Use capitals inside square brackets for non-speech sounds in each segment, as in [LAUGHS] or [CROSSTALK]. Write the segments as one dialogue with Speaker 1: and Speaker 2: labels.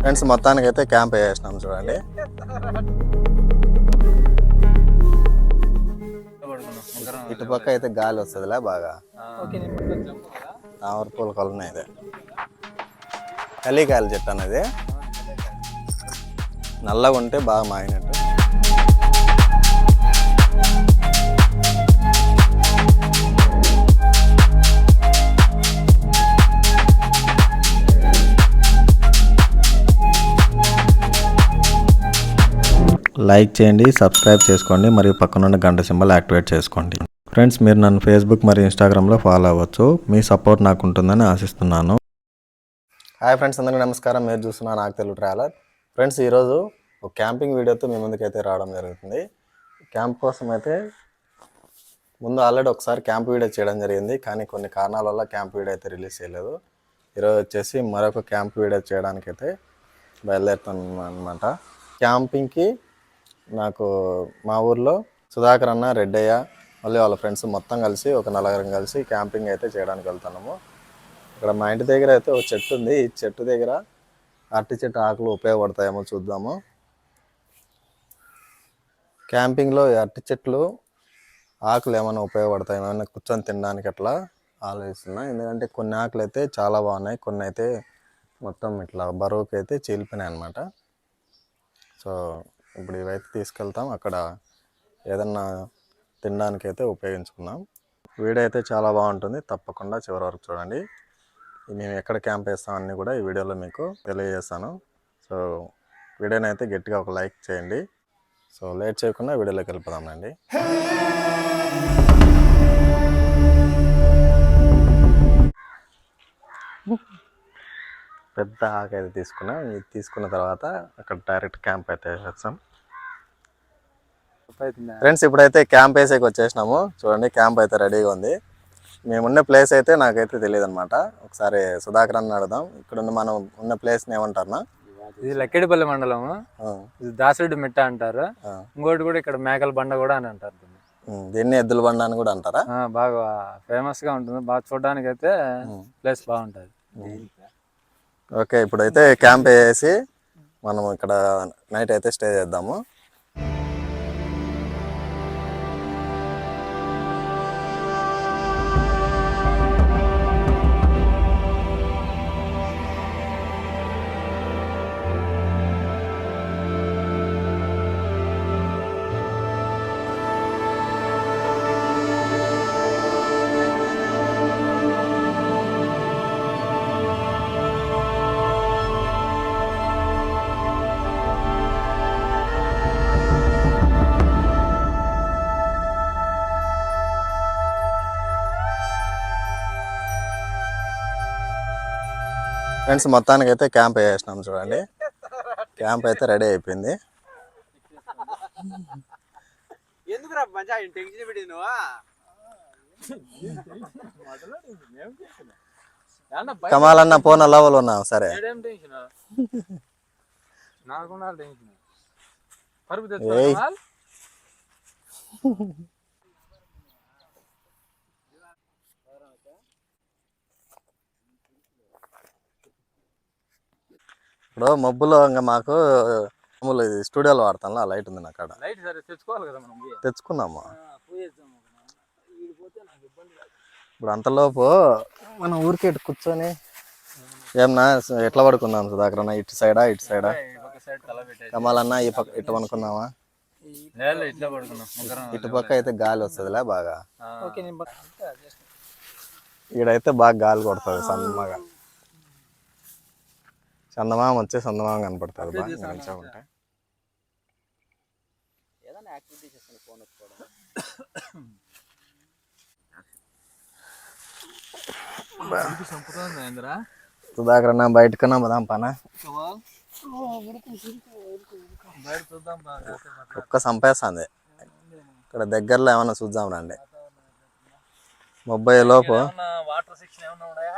Speaker 1: Friends మొత్తానికి అయితే camp వేసినాం చూడండి. ఇటుపక్క అయితే గాలి వస్తుందిలే బాగా. తామర పూల కొలను ఇది కలికాయల చెట్టు అనేది నల్లగా ఉంటే బాగా మాగినట్టు. లైక్ చేయండి సబ్స్క్రైబ్ చేసుకోండి మరియు పక్కనున్న గంట సింబల్ యాక్టివేట్ చేసుకోండి. ఫ్రెండ్స్ మీరు నన్ను ఫేస్బుక్ మరియు ఇన్స్టాగ్రామ్లో ఫాలో అవ్వచ్చు. మీ సపోర్ట్ నాకు ఉంటుందని ఆశిస్తున్నాను. హాయ్ ఫ్రెండ్స్ అందరికీ నమస్కారం. మీరు చూస్తున్న నాకు తెలుగు ట్రావెలర్. ఫ్రెండ్స్ ఈరోజు ఒక క్యాంపింగ్ వీడియోతో మీ ముందుకైతే రావడం జరుగుతుంది. క్యాంప్ కోసం అయితే ముందు ఆల్రెడీ ఒకసారి క్యాంప్ వీడియో చేయడం జరిగింది కానీ కొన్ని కారణాల వల్ల క్యాంప్ వీడియో అయితే రిలీజ్ చేయలేదు. ఈరోజు వచ్చేసి మరొక క్యాంప్ వీడియో చేయడానికైతే బయలుదేరుతున్నాను అనమాట క్యాంపింగ్కి నాకు మా ఊర్లో సుధాకర్ అన్న రెడ్డయ్య మళ్ళీ వాళ్ళ ఫ్రెండ్స్ మొత్తం కలిసి ఒక నలుగురం కలిసి క్యాంపింగ్ అయితే చేయడానికి వెళ్తున్నాము. ఇక్కడ మా ఇంటి దగ్గర అయితే ఒక చెట్టు ఉంది. ఈ చెట్టు దగ్గర అరటి చెట్టు ఆకులు ఉపయోగపడతాయేమో చూద్దాము. క్యాంపింగ్లో ఈ అరటి చెట్లు ఆకులు ఏమైనా ఉపయోగపడతాయి ఏమైనా కూర్చొని తినడానికి అట్లా ఆలోచిస్తున్నా. ఎందుకంటే కొన్ని ఆకులు అయితే చాలా బాగున్నాయి. కొన్ని అయితే మొత్తం ఇట్లా బరువుకి అయితే చీలిపోయినాయి అనమాట సో ఇప్పుడు ఇవైతే తీసుకెళ్తాం. అక్కడ ఏదన్నా తినడానికి అయితే ఉపయోగించుకుందాం. వీడియో అయితే చాలా బాగుంటుంది. తప్పకుండా చివరి వరకు చూడండి. మేము ఎక్కడ క్యాంప్ వేస్తాం అన్నీ కూడా ఈ వీడియోలో మీకు తెలియజేస్తాను. సో వీడియోని అయితే గట్టిగా ఒక లైక్ చేయండి. సో లేట్ చేయకుండా వీడియోలోకి వెళ్ళిపోదామండి పెద్ద ఆకు అయితే తీసుకున్నాం. ఇది తీసుకున్న తర్వాత అక్కడ డైరెక్ట్ క్యాంప్ అయితే వేసేస్తాం. ఫ్రెండ్స్ ఇప్పుడైతే క్యాంప్ వేసేకి వచ్చేసినాము. చూడండి క్యాంప్ అయితే రెడీగా ఉంది. మేమున్న ప్లేస్ అయితే నాకైతే తెలియదు అనమాట ఒకసారి సుధాకర్ అన్న అడుగుదాం. ఇక్కడ ఉన్న మనం ఉన్న ప్లేస్ని ఏమంటారనా
Speaker 2: ఇది లక్కెడిపల్లి మండలము.
Speaker 1: ఆ,
Speaker 2: ఇది దాసిరెడ్డి మిట్ట అంటారు. ఇంకోటి కూడా ఇక్కడ మేకల బండ కూడా అని అంటారు దీన్ని.
Speaker 1: ఎద్దుల బండ అని కూడా అంటారా?
Speaker 2: బాగా ఫేమస్గా ఉంటుంది. బాగా చూడడానికి అయితే ప్లేస్ బాగుంటది.
Speaker 1: ఓకే ఇప్పుడైతే క్యాంప్ వేసి మనం ఇక్కడ నైట్ అయితే స్టే చేద్దాము. ఫ్రెండ్స్ మొత్తానికి అయితే క్యాంప్ వేసినాం చూడండి. క్యాంప్ అయితే రెడీ అయిపోయింది.
Speaker 3: ఎందుకురా మంచిగా టెన్షన్ పెట్టి నువ్వు?
Speaker 1: కమాలన్న పోన లెవెల్ ఉన్నాం సరే.
Speaker 2: పరుపు
Speaker 1: ఇప్పుడు మబ్బులో ఇంకా మాకు మామూలు ఇది స్టూడియోలో వాడతాం ఆ లైట్ ఉంది
Speaker 2: లైట్ సరే తెచ్చుకోవాలి కదా మనం నాకు ఇబ్బంది లేదు.
Speaker 1: ఇప్పుడు అంతలోపు మనం ఊరికే ఇటు కూర్చొని ఏమన్నా ఎట్లా సుధాకర్ అన్న? ఇటు సైడా ఇటు సైడా? కమాలన్న ఈ పక్క ఇటు
Speaker 2: పడుకున్నాం ముగ్గురం
Speaker 1: ఇటు పక్క అయితే గాలి వస్తుందిలే బాగా. ఈడైతే బాగా గాలి కొడుతుంది సన్నగా. చందమామ వచ్చి చందమామ బాగా ఇంకా మంచిగా ఉంటాయి? సుధాకర్ అన్న బయటకన్నా పోదాం పనా. ఒక్క సంపేస్తుంది. ఇక్కడ దగ్గరలో ఏమన్నా చూద్దాం రండి. మొబ్బై లోపు.
Speaker 2: ఏమన్నా వాటర్ సెక్షన్ ఏమన్నా ఉన్నాయా?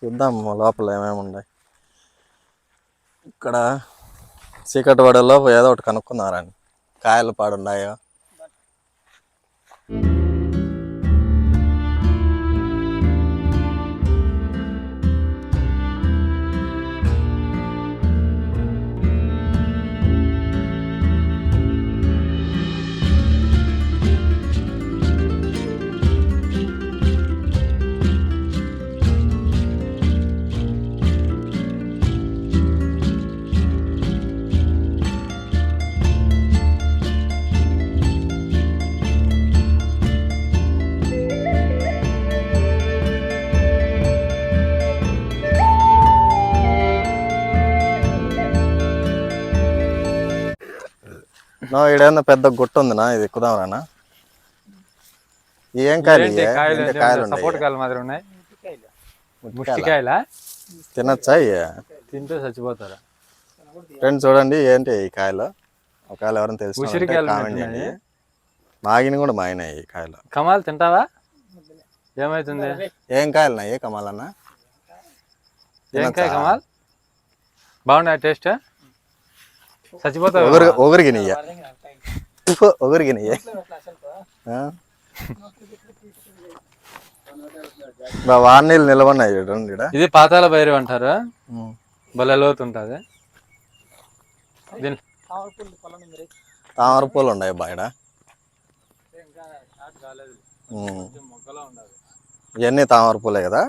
Speaker 1: చూద్దాం లోపల ఏమేమి ఉన్నాయి. ఇక్కడ చీకటి పడేలోపు ఏదో ఒకటి కనుక్కున్నారండి. కాయలు పాడున్నాయో నో ఈడేందో పెద్ద గుట్ట ఉందినా? ఇది ఎక్కుదాం రానా ఏం కాయలు ఇయ్యి?
Speaker 2: కాయలు
Speaker 1: ఏంటి కాయలు
Speaker 2: సపోర్ట్
Speaker 1: ఉన్నాయి
Speaker 2: కాయలు మాదిరి ఉన్నాయి? ముష్టికాయలా?
Speaker 1: తినచ్చా ఇయ్యి?
Speaker 2: తింటే చచ్చిపోతారు?
Speaker 1: ఫ్రెండ్స్ చూడండి ఏంటి ఈ కాయలు? ఒకవేళ ఎవరైనా తెలిసి
Speaker 2: ఉసిరికాయలు
Speaker 1: కామెంట్ చేయండి.
Speaker 2: ఉన్నట్టున్నాయి.
Speaker 1: మాగిన కూడా మాగినాయి ఈ కాయలు.
Speaker 2: కమాల్ తింటావా? ఏమైతుంది?
Speaker 1: ఏం కాయలు ఉన్నాయి కమాలన్న?
Speaker 2: ఏం కాయ కమాల్? బాగున్నాయి టేస్ట్? చచ్చిపోతావు
Speaker 1: ఒకరి ఒకరికి నెయ్యి ఒకరికి నెయ్యి వాన్నీళ్ళు నిలబడినాయి చూడండి ఈడ.
Speaker 2: ఇది పాతాల భైరవి అంటారు? భలే
Speaker 1: తామర పూలు ఉన్నాయి బాయడ ఇవన్నీ తామర పూలే కదా?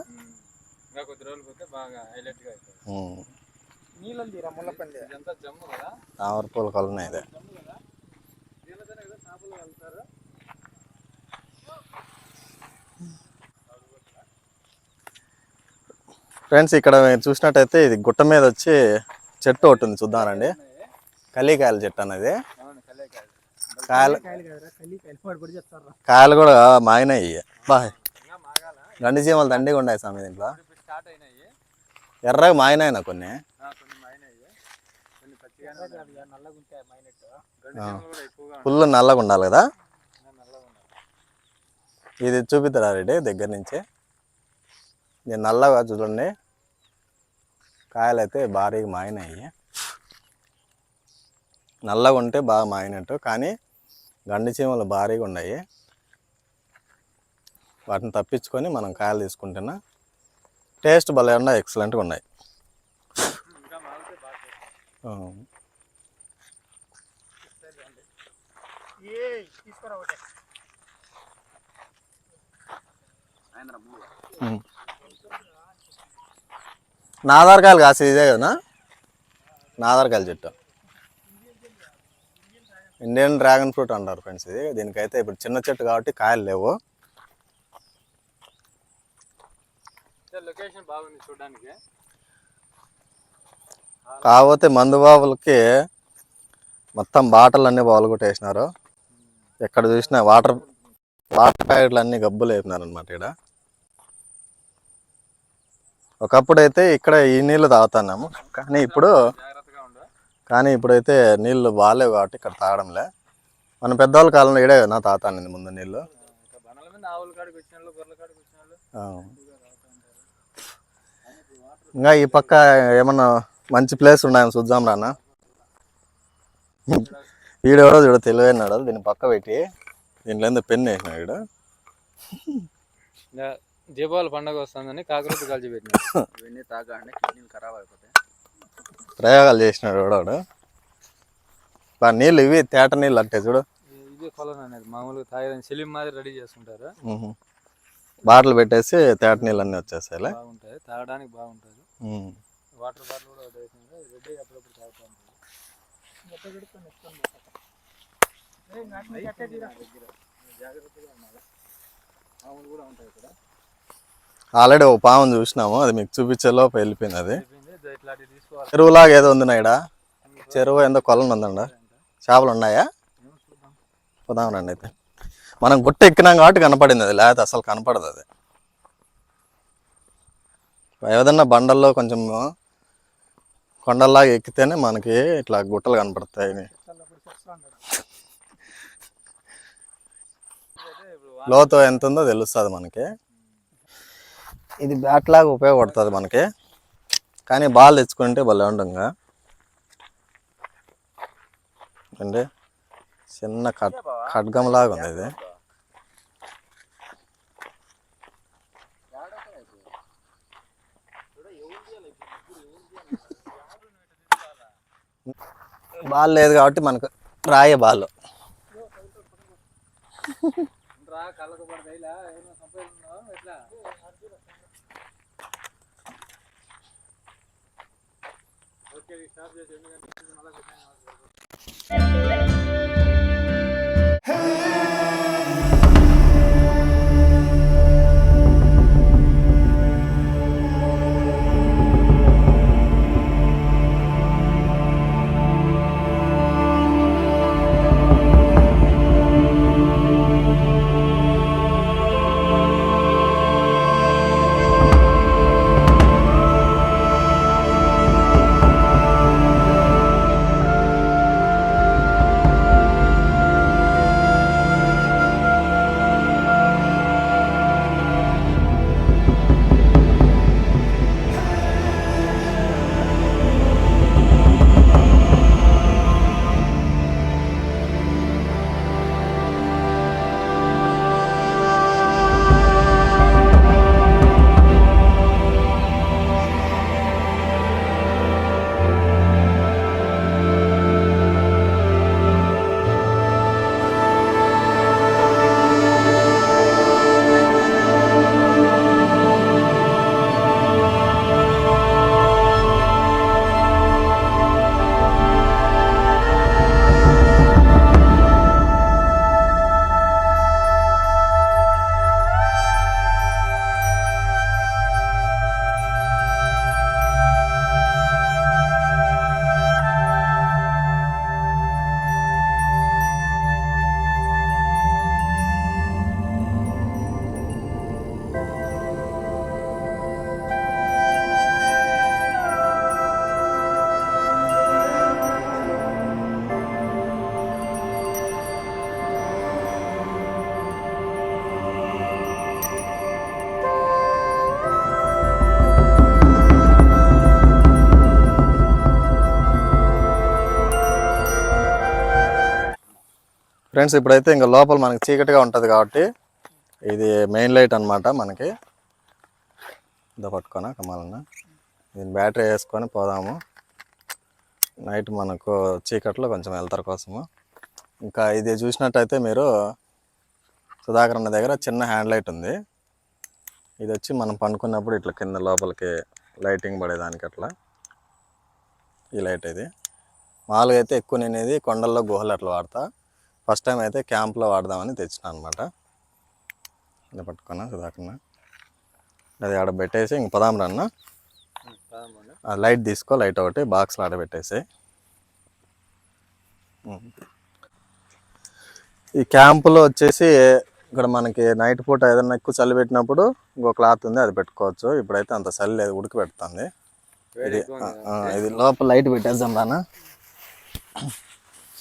Speaker 2: ఇంకా కొద్ది రోజులు పోతే బాగా హైలైట్ గా అవుతుంది
Speaker 1: ఉమ్.
Speaker 3: నీళ్ళందిరా ముళ్ళపల్లి
Speaker 2: ఇదంతా జమ్ము కదా?
Speaker 1: తామర పూల కొలనే ఇదే ఫ్రెండ్స్ ఇక్కడ మీరు చూసినట్టయితే ఇది గుట్ట మీద వచ్చి చెట్టు ఒకటి ఉంది చూద్దామండి. కలికాయల చెట్టు అనేది కాయలు
Speaker 3: కాయలు
Speaker 1: కూడా మాగినాయి. బాయ్ గండి చీమలు దండిగా ఉన్నాయి స్వామి దీంట్లో.
Speaker 2: ఇప్పుడు స్టార్ట్ అయినాయి.
Speaker 1: ఎర్రగా మాగినాయి కొన్ని
Speaker 2: మైనాయి కొన్ని పచ్చిగానే ఉన్నాయి.
Speaker 3: నల్లగా ఉంటాయి మైనట్టు
Speaker 2: గండి చీమలు కూడా ఎక్కువగా ఉన్నాయి
Speaker 1: ఫుల్ నల్లగా ఉండాలి. కదా? ఇది చూపిస్తారా రెడ్డి దగ్గర నుంచి. నేను నల్లగా చూడండి. కాయలు అయితే భారీగా మాగినాయి నల్లగా ఉంటే బాగా మాగినట్టు కానీ గండి చీమలు భారీగా ఉన్నాయి. వాటిని తప్పించుకొని మనం కాయలు తీసుకుంటున్నా. టేస్ట్ భలే ఉన్నాయి ఎక్సలెంట్గా ఉన్నాయి
Speaker 2: ఇంకా మాగితే బాగా taste.
Speaker 1: ఆ.
Speaker 3: ఏ తీసుకురా ఒకటి
Speaker 1: ఉమ్. నా ఆధార్ కాయలు కాసి ఇదే కదా నా ఆధార్ కాయలు చెట్టు. ఇండియన్ డ్రాగన్ ఫ్రూట్ అంటారు ఫ్రెండ్స్ ఇది. దీనికైతే ఇప్పుడు చిన్న చెట్టు కాబట్టి కాయలు లేవు. కాకపోతే మందు బాబులకి మొత్తం బాటలు అన్నీ బాగులగొట్టేసినారు ఎక్కడ చూసినా వాటర్ వాటర్ ప్యాకెట్లు అన్నీ గబ్బులు వేపినారు ఇక్కడ ఒకప్పుడు అయితే ఇక్కడ ఈ నీళ్ళు తాగుతున్నాము కానీ ఇప్పుడు కానీ ఇప్పుడైతే నీళ్ళు బాగాలేవు కాబట్టి ఇక్కడ తాగడంలే. మన పెద్దవాళ్ళ కాలంలో ఇడే నా తాతాను ముందు నీళ్ళు.
Speaker 2: ఇంకా
Speaker 1: ఇంకా ఈ పక్క ఏమన్నా మంచి ప్లేస్ ఉన్నాయని చూద్దాం రానా? వీడెవడో చూడ తెలివైనాడు దీన్ని పక్క పెట్టి దీంట్లో ఏందో పెన్ను వేసినాడు వీడు.
Speaker 2: ఇంకా దీపావళి పండగ వస్తుందని కాకరొత్తి కాల్చి పెట్టిన.
Speaker 3: ఇవన్నీ తాగాండి కిడ్నీలు ఖరాబ్ అయిపోతాయి.
Speaker 1: ప్రయోగాలు చేసినాడు ఎవడోడు బా నీళ్ళు ఇవి తేట నీళ్ళు అంటే చూడు.
Speaker 2: ఇది కొలను అనేది మామూలుగా తాగేదాన్ని సిలిం మాదిరి రెడీ చేసుకుంటారు.
Speaker 1: బాటిల్ పెట్టేసి తేట నీళ్ళు అన్నీ వచ్చేస్తాయిలే.
Speaker 2: బాగుంటాయి తాగడానికి బాగుంటుంది. వాటర్ బాటిల్ కూడా రెడీ అప్పుడప్పుడు తాగుతూ ఉంటారు జాగ్రత్తగా ఉండాలి మామూలు కూడా ఉంటాయి ఇక్కడ
Speaker 1: ఆల్రెడీ ఒక పాము చూసినాము అది మీకు చూపించే వెళ్ళిపోయింది అది చెరువులాగా ఏదో ఉంది ఇక్కడ చెరువు ఏందో కొలను ఉందండి. చేపలు ఉన్నాయా? పోదాం రండి అయితే. మనం గుట్ట ఎక్కినాం కాబట్టి కనపడింది అది లేకపోతే అసలు కనపడదు అది. ఏదన్నా బండల్లో కొంచెం కొండల్లాగా ఎక్కితేనే మనకి ఇట్లా గుట్టలు కనపడతాయి. లోతు ఎంత ఉందో తెలుస్తుంది మనకి. ఇది బ్యాట్ లాగా ఉపయోగపడుతుంది మనకి. కానీ బాల్ తెచ్చుకుంటే భలే ఉండంగా అండి చిన్న కట్ ఖడ్గం లాగా ఉంది ఇది. బాల్ లేదు కాబట్టి మనకు రాయే బాల్. [LAUGHS]
Speaker 2: రా కళ్ళకు పడతాయి ఇలా ఏమైనా సంపాదన ఎట్లా? ఓకే స్టాప్ చేసి ఎందుకంటే మళ్ళీ
Speaker 1: ఫ్రెండ్స్ ఇప్పుడైతే ఇంకా లోపల మనకి చీకటిగా ఉంటుంది కాబట్టి ఇది మెయిన్ లైట్ అన్నమాట మనకి. ఇదో పట్టుకోనా కమాలన్న? దీని బ్యాటరీ వేసుకొని పోదాము. నైట్ మనకు చీకట్లో కొంచెం వెళ్తారు కోసము. ఇంకా ఇది చూసినట్టయితే మీరు సుధాకర్ అన్న దగ్గర చిన్న హ్యాండ్ లైట్ ఉంది. ఇది వచ్చి మనం పండుకున్నప్పుడు ఇట్లా కింద లోపలికి లైటింగ్ పడేదానికి అట్లా. ఈ లైట్ ఇది. మామూలుగా అయితే ఎక్కువ నేను ఇది కొండల్లో గుహలు అట్లా వాడతా. ఫస్ట్ టైం అయితే క్యాంప్లో వాడదామని తెచ్చిన అనమాట ఇలా పట్టుకున్నా సుధాకర్న. అది ఆడ పెట్టేసి ఇంక పదాం రన్న ఆ లైట్ తీసుకో లైట్ ఒకటి బాక్స్లో ఆడ పెట్టేసి ఉం. ఈ క్యాంపులో వచ్చేసి ఇక్కడ మనకి నైట్ పూట ఏదైనా ఎక్కువ చలి పెట్టినప్పుడు ఇంకో క్లాత్ ఉంది అది పెట్టుకోవచ్చు. ఇప్పుడైతే అంత చలి లేదు ఉడికి పెడుతుంది. ఇది ఇది లోపల లైట్ పెట్టేద్దాం రానా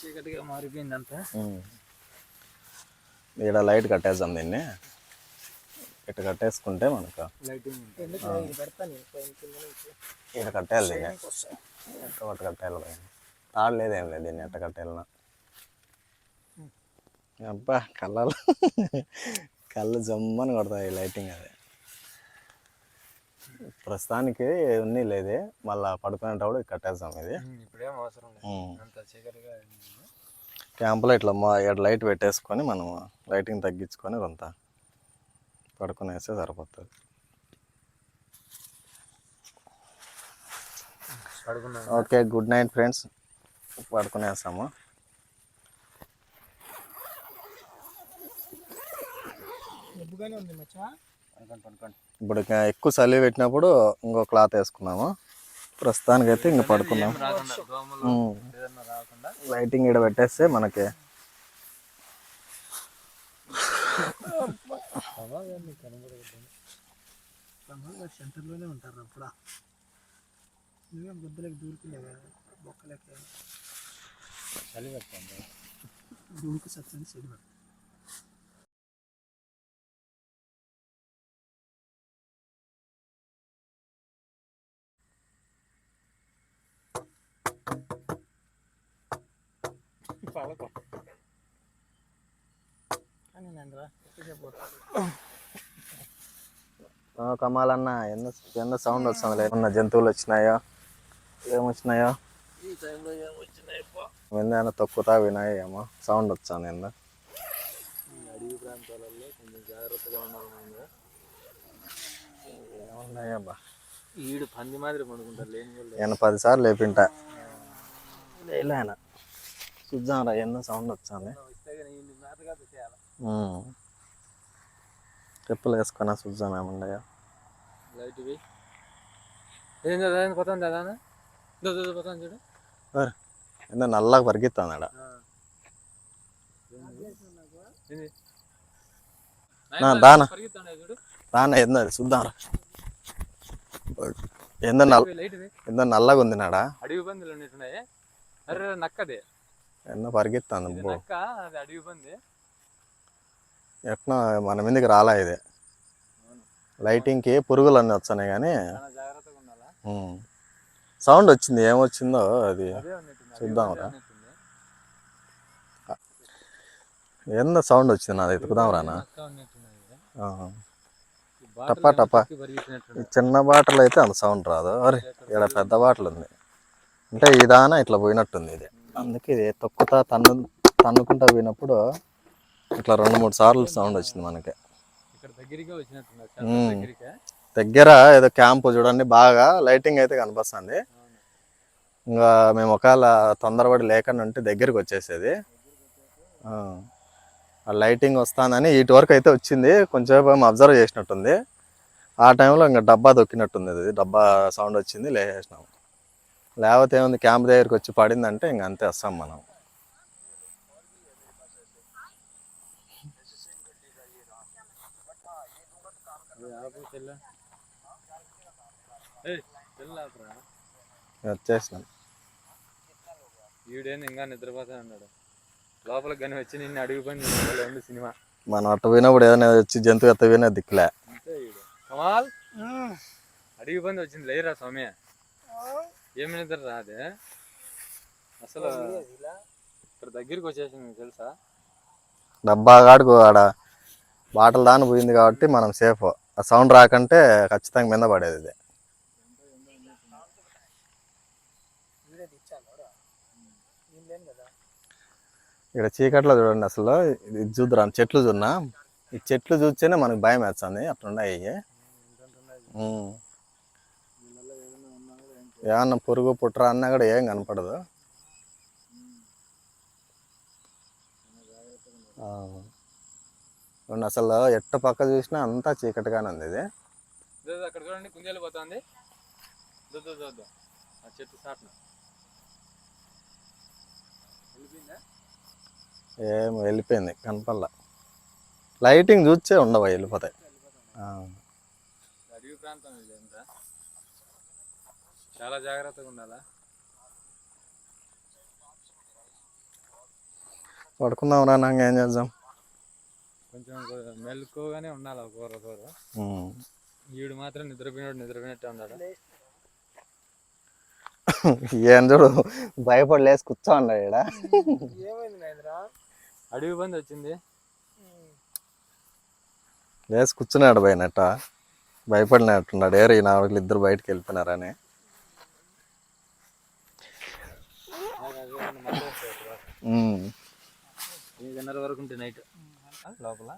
Speaker 3: చీకటిగా మారిపోయింది అంతా
Speaker 1: ఇక్కడ లైట్ కట్టేద్దాం దీన్ని. ఇటు కట్టేసుకుంటే మనకు. ఇక్కడ కట్టేయాలి దీన్ని ఎట్ట ఒకటి కట్టేయాలి పైన. తాడు లేదేం లేదు దీన్ని ఎట్ట కట్టేయాలన్నా. అబ్బా కళ్ళలు కళ్ళు జమ్మని కొడతాయి లైటింగ్ అది. ప్రస్తుతానికి ఉన్ని లేదే మళ్ళా పడుకునేటప్పుడు కట్టేద్దాం ఇది.
Speaker 2: ఇప్పుడేం అవసరం
Speaker 1: క్యాంపులో ఇట్లా మా ఇక్కడ లైట్ పెట్టేసుకొని మనం లైటింగ్ తగ్గించుకొని కొంత పడుకునేస్తే సరిపోతుంది. Okay good night friends. పడుకునేస్తాము.
Speaker 3: ఉంది మచ్చా?
Speaker 1: ఇప్పుడు ఎక్కువ చలి పెట్టినప్పుడు ఇంకో క్లాత్ వేసుకున్నాము. ప్రస్తుతానికి అయితే ఇంక పడుకున్నాం లైటింగ్ ఇక్కడ పెట్టేస్తే మనకి
Speaker 3: సెంటర్లోనే ఉంటారు అప్పుడు. నువ్వేం దూరుకునేవా బొక్కలకి.
Speaker 2: చలి పెడుతుంది
Speaker 3: దూకు సత్సంగి చెడు ఏంద్రా ఎక్కువసేపు
Speaker 1: కమాలన్న ఎన్న ఎన్న సౌండ్ వస్తుంది ఏమన్నా జంతువులు వచ్చినాయో? ఏమొచ్చినాయో
Speaker 3: ఈ టైంలో ఏం వచ్చినాయి
Speaker 1: ఏందైనా తొక్కుతా వినాయి ఏమో? సౌండ్ వచ్చాను ఎందు
Speaker 2: అడవి ప్రాంతాలలో కొంచెం జాగ్రత్తగా ఉండాలి మనం
Speaker 1: ఏమున్నాయబ్బా
Speaker 2: ఈడు పంది మాదిరి పడుకుంటారు లేని వాళ్ళు.
Speaker 1: నేను పదిసార్లు లేపింటా. లేలాయన చూద్దాం రా ఎన్నో సౌండ్
Speaker 2: పెట్టేయాలి
Speaker 1: చెప్పులు వేసుకున్నా చూద్దాం
Speaker 2: ఇవి ఏం చదివా పోతాను చదానా పోతాను చూడు.
Speaker 1: ఏందో నల్లగా పరిగెత్తాను ఆడ.
Speaker 2: చూడు.
Speaker 1: రానా ఏందో అది చూద్దాం రా ఏందో నల్ల
Speaker 2: లైట్ ఇవి
Speaker 1: ఏందో నల్లగా ఉంది నాడా.
Speaker 2: అడవి పందులు అరే నక్కది.
Speaker 1: ఎన్నో పరిగెత్తాను
Speaker 2: అడవి పంది
Speaker 1: ఎట్లా మన మీదకి రాలా ఇది. లైటింగ్కి పురుగులు అన్నీ వచ్చాయి కానీ
Speaker 2: చాలా జాగ్రత్తగా ఉండాలా?
Speaker 1: సౌండ్ వచ్చింది ఏమొచ్చిందో అది
Speaker 2: అదే ఉన్నట్టుంది అడవి
Speaker 1: చూద్దాం
Speaker 2: పందే
Speaker 1: రా.
Speaker 2: ఉన్నట్టుంది.
Speaker 1: ఏందో సౌండ్ వచ్చింది నాది ఎత్తుకుదాం రానా? టపా. ఈ చిన్న బాటలు అయితే అంత సౌండ్ రాదు. అరే ఇక్కడ పెద్ద బాటలు ఉంది అంటే ఇదాన ఇట్లా పోయినట్టుంది ఇది. అందుకే ఇది తొక్కుతా తన్ను తన్నుకుంటా పోయినప్పుడు ఇట్లా రెండు మూడు సార్లు సౌండ్ వచ్చింది మనకి. మ్మ్. దగ్గర ఏదో క్యాంప్ చూడండి బాగా లైటింగ్ అయితే కనిపిస్తుంది. ఇంకా మేము ఒకవేళ తొందరపడి లేకుండా ఉంటే దగ్గరికి వచ్చేసేది. ఆ. లైటింగ్ వస్తుందని ఇటు వరకు అయితే వచ్చింది. కొంచెంసేపు ఏమో అబ్జర్వ్ చేసినట్టుంది. ఆ టైంలో ఇంకా డబ్బా దొక్కినట్టుంది అది డబ్బా సౌండ్ వచ్చింది లేచేసినాం లేకపోతే ఏముంది క్యాంప్ దగ్గరికి వచ్చి పడిందంటే ఇంక అంతే వస్తాం మనం. వచ్చేసినాం.
Speaker 2: ఇంకా నిద్రపోతా ఉన్నాడు. లోపలికి కానీ వచ్చి నిన్ను అడుగు పని ఉంది సినిమా?
Speaker 1: మనం అట్ట పోయినప్పుడు ఏదైనా వచ్చి జంతువు ఎత్త పోయినా దిక్కులే.
Speaker 2: కమాల్! అడిగి పంది వచ్చింది లేరా స్వామి ఏమి నిద్ర రాదే. అసలు ఇక్కడ దగ్గరికి వచ్చేసింది తెలుసా?
Speaker 1: డబ్బా కాడుకు ఆడ. బాటలు దాని పోయింది కాబట్టి మనం సేఫ్ ఆ సౌండ్ రాకంటే ఖచ్చితంగా మీద పడేది ఇది. ఇక్కడ చీకట్లో చూడండి అసలు. ఇది చూద్దురా చెట్లు చూడనా? ఈ చెట్లు చూస్తేనే మనకు భయం వేస్తుంది. అట్లున్నాయి. ఏమన్నా పురుగు పుట్ర అన్నా కూడా ఏం కనపడదు. అసలు ఎట్ట పక్క చూసినా అంతా చీకటిగానే ఉంది ఇది.
Speaker 2: ఇదో ఇదో అక్కడ చూడండి కుందేలు పోతుంది. చూద్దాం చూద్దాం ఆ చెట్టు సాట్న వెళ్ళిపోయిందా?
Speaker 1: ఏం వెళ్ళిపోయింది కనపడలా. లైటింగ్ చూస్తే ఉండవు వెళ్ళిపోతాయి.
Speaker 2: అడవి ప్రాంతం చాలా జాగ్రత్తగా ఉండాలా?
Speaker 1: పడుకుందాం రా ఏం చేద్దాం?
Speaker 2: కొంచెం మెలుకోగానే ఉండాలి కూర కూర. ఈడు మాత్రం నిద్రపోయినాడు నిద్రపోయినట్టే ఉన్నాడు
Speaker 1: ఏం చూడు భయపడి లేసి కూర్చో ఉన్నాడు ఈడ.
Speaker 3: ఏమైంది నాయనరా?
Speaker 2: అడవి బంది వచ్చింది.
Speaker 1: లేసి కూర్చున్నాడు పోయినట్ట. భయపడినట్టున్నాడు. ఏరు ఈ నాలుగు ఇద్దరు బయటకు వెళ్ళిపోయినారని
Speaker 2: నాకు అది ఏమన్నా మంట వస్తుంది రా.
Speaker 1: ఉమ్.
Speaker 2: ఐదున్నర వరకు నైట్ లోపల?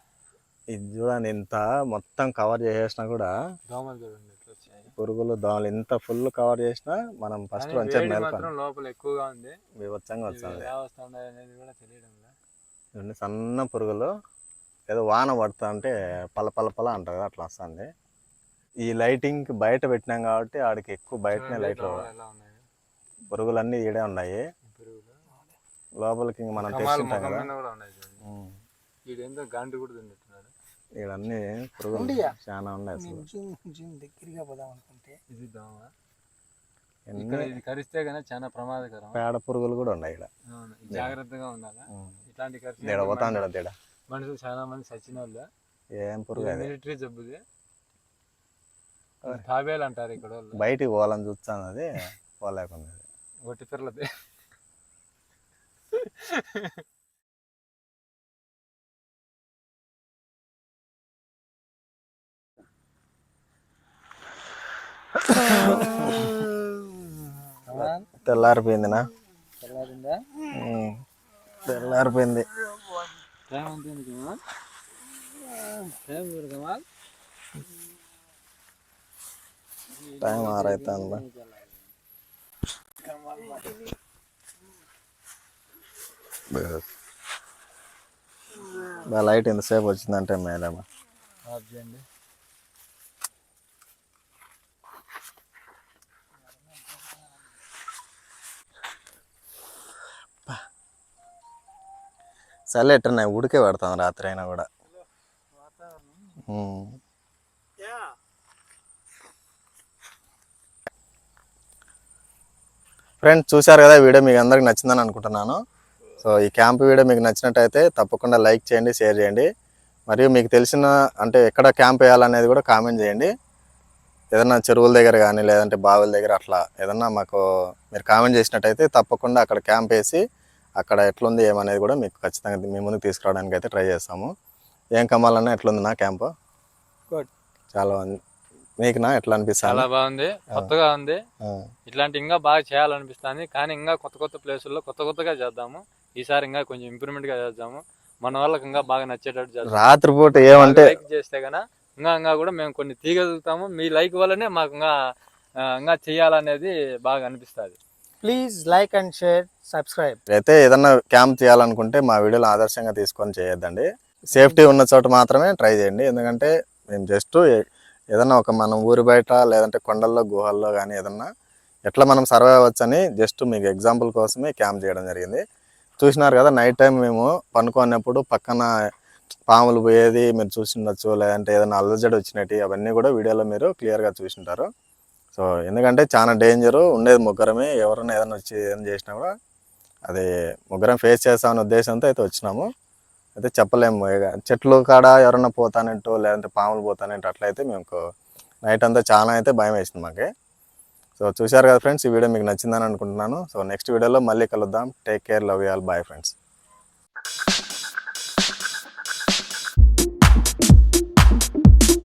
Speaker 1: ఇది చూడండి ఇంత మొత్తం కవర్ చేసేసినా కూడా
Speaker 2: దోమలు చూడండి
Speaker 1: పురుగులు దోమలు ఇంత ఫుల్ కవర్ చేసినా మనం ఫస్ట్ మంచిగా
Speaker 2: లోపల ఎక్కువగా ఉంది.
Speaker 1: వివచ్చంగా వస్తుంది. సన్న పురుగులు ఏదో వాన పడుతా అంటే పల పల పల అంటారు కదా అట్లా వస్తుంది. ఈ లైటింగ్ బయట పెట్టినాం కాబట్టి ఆడికి ఎక్కువ బయటనే లైట్లు పురుగులన్నీ ఈడే ఉన్నాయి. లోపలికి ఇంక మనం తెచ్చింటాం కదా.
Speaker 2: వీడేందో గాంటి కూడా తింటున్నాడు.
Speaker 1: ఈడన్నీ
Speaker 3: ఉండియా?
Speaker 1: చాలా ఉన్నాయి అసలు.
Speaker 3: దగ్గరగా పోదాం అనుకుంటే.
Speaker 2: ఇది దోమ ఇది కరిస్తే కనుక చాలా ప్రమాదకరం.
Speaker 1: పేడ పురుగులు కూడా ఉన్నాయి ఇక్కడ.
Speaker 2: జాగ్రత్తగా ఉండాలి? ఇట్లాంటి కరిస్తే
Speaker 1: పోతాను చూడ తేడా.
Speaker 2: మనుషులు చాలా మంది చచ్చిన వాళ్ళు
Speaker 1: ఏం పురుగు
Speaker 2: మిలిటరీ జబ్బుది. తాబేలు అంటారు ఇక్కడ
Speaker 1: బయటికి పోవాలని చూస్తాను అది పోలేకుండా
Speaker 2: ఒట్టి పిర్లది
Speaker 3: కమాల్ [LAUGHS]
Speaker 1: తెల్లారిపోయిందినా?
Speaker 3: తెల్లారిందా?
Speaker 1: తెల్లారిపోయింది.
Speaker 3: టైం
Speaker 1: ఆరైతుందా? బా లైట్ ఎంతసేపు వచ్చిందంటే మేలేమా
Speaker 3: ఆఫ్ చేయండి
Speaker 1: ఎట్లా ఉడికే పెడతాం రాత్రి అయినా కూడా. ఫ్రెండ్స్ చూశారు కదా వీడియో మీకు అందరికి నచ్చిందని అనుకుంటున్నాను. సో ఈ క్యాంప్ వీడియో మీకు నచ్చినట్టయితే తప్పకుండా లైక్ చేయండి షేర్ చేయండి. మరియు మీకు తెలిసిన అంటే ఎక్కడ క్యాంప్ వేయాలనేది కూడా కామెంట్ చేయండి. ఏదన్నా చెరువుల దగ్గర కానీ లేదంటే బావుల దగ్గర అట్లా ఏదన్నా మాకు మీరు కామెంట్ చేసినట్టయితే తప్పకుండా అక్కడ క్యాంప్ వేసి అక్కడ ఎట్లుంది ఏమనేది కూడా మీకు ఖచ్చితంగా మీ ముందుకు తీసుకురావడానికి అయితే ట్రై చేస్తాము. ఏం కమ్మాలన్నా ఎట్లుంది నా క్యాంప్?
Speaker 3: గుడ్.
Speaker 1: చాలా బాగుంది. మీకు నా ఎట్లా
Speaker 2: చాలా
Speaker 1: అనిపిస్తుంది
Speaker 2: బాగుంది కొత్తగా ఉంది. ఇట్లాంటి ఇంకా బాగా చేయాలనిపిస్తుంది. కానీ ఇంకా కొత్త కొత్త ప్లేసుల్లో కొత్త కొత్తగా చేద్దాము. ఈసారి ఇంకా కొంచెం ఇంప్రూవ్మెంట్గా చేద్దాము. మన వాళ్ళకి ఇంకా బాగా నచ్చేటట్టు చేద్దాం.
Speaker 1: రాత్రిపూట ఏమంటే
Speaker 2: లైక్ చేస్తే గన ఇంకా ఇంకా కూడా మేము కొన్ని తీయగలుగుతాము మీ లైక్ వల్లనే మాకు ఇంకా ఇంకా చేయాలనేది బాగా అనిపిస్తుంది.
Speaker 3: Please like and share subscribe
Speaker 1: అయితే ఏదన్నా క్యాంప్ చేయాలనుకుంటే మా వీడియోలు ఆదర్శంగా తీసుకొని చేయొద్దండి. సేఫ్టీ ఉన్న చోట మాత్రమే ట్రై చేయండి. ఎందుకంటే మేము జస్ట్ ఏదన్నా ఒక మనం ఊరి బయట లేదంటే కొండల్లో గుహల్లో కానీ ఏదన్నా ఎట్లా మనం సర్వే అవ్వచ్చని జస్ట్ మీకు ఎగ్జాంపుల్ కోసమే క్యాంప్ చేయడం జరిగింది. చూసినారు కదా నైట్ టైం మేము పనుకున్నప్పుడు పక్కన పాములు పోయేది మీరు చూసిండొచ్చు లేదంటే ఏదైనా అల్లజడి వచ్చినట్టు అవన్నీ కూడా వీడియోలో మీరు క్లియర్గా చూసింటారు. సో ఎందుకంటే చాలా డేంజరు ఉండేది ముగ్గురమే ఎవరైనా ఏదైనా వచ్చి ఏదైనా చేసినా కూడా అది ముగ్గురం ఫేస్ చేస్తామనే ఉద్దేశంతో అయితే వచ్చినాము. అయితే చెప్పలేము చెట్లు కాడ ఎవరైనా పోతానంటూ లేదంటే పాములు పోతానంటూ అట్లయితే మేము నైట్ అంతా చాలా అయితే భయం వేసింది మాకు. సో చూశారు కదా ఫ్రెండ్స్ ఈ వీడియో మీకు నచ్చిందని అనుకుంటున్నాను. సో నెక్స్ట్ వీడియోలో మళ్ళీ కలుద్దాం. Take care love you all bye friends